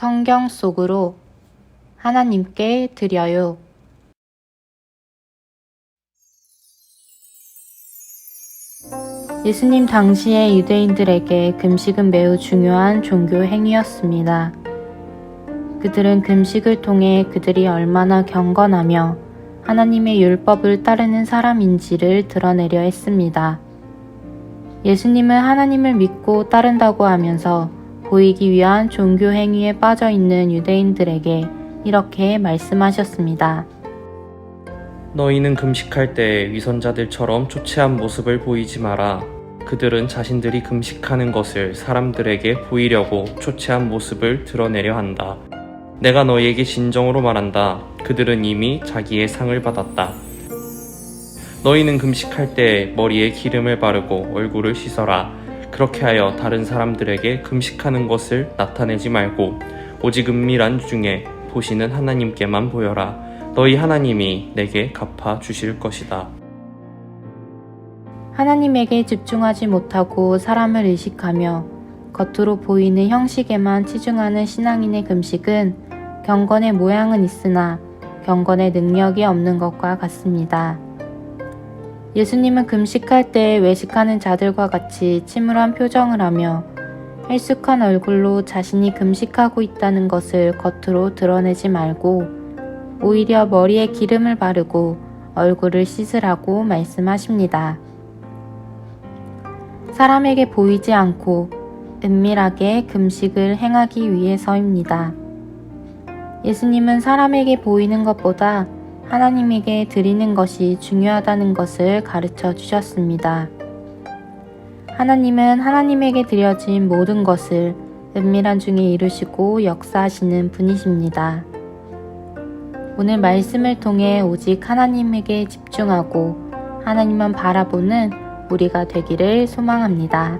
성경 속으로 하나님께 드려요. 예수님 당시의 유대인들에게 금식은 매우 중요한 종교 행위였습니다. 그들은 금식을 통해 그들이 얼마나 경건하며 하나님의 율법을 따르는 사람인지를 드러내려 했습니다. 예수님은 하나님을 믿고 따른다고 하면서 보이기 위한 종교 행위에 빠져 있는 유대인들에게 이렇게 말씀하셨습니다. 너희는 금식할 때 위선자들처럼 초췌한 모습을 보이지 마라. 그들은 자신들이 금식하는 것을 사람들에게 보이려고 초췌한 모습을 드러내려 한다. 내가 너희에게 진정으로 말한다. 그들은 이미 자기의 상을 받았다. 너희는 금식할 때 머리에 기름을 바르고 얼굴을 씻어라. 그렇게 하여 다른 사람들에게 금식하는 것을 나타내지 말고 오직 은밀한 중에 보시는 하나님께만 보여라. 너희 하나님이 내게 갚아 주실 것이다. 하나님에게 집중하지 못하고 사람을 의식하며 겉으로 보이는 형식에만 치중하는 신앙인의 금식은 경건의 모양은 있으나 경건의 능력이 없는 것과 같습니다. 예수님은 금식할 때 외식하는 자들과 같이 침울한 표정을 하며 헬쑥한 얼굴로 자신이 금식하고 있다는 것을 겉으로 드러내지 말고 오히려 머리에 기름을 바르고 얼굴을 씻으라고 말씀하십니다. 사람에게 보이지 않고 은밀하게 금식을 행하기 위해서입니다. 예수님은 사람에게 보이는 것보다 하나님에게 드리는 것이 중요하다는 것을 가르쳐 주셨습니다. 하나님은 하나님에게 드려진 모든 것을 은밀한 중에 이루시고 역사하시는 분이십니다. 오늘 말씀을 통해 오직 하나님에게 집중하고 하나님만 바라보는 우리가 되기를 소망합니다.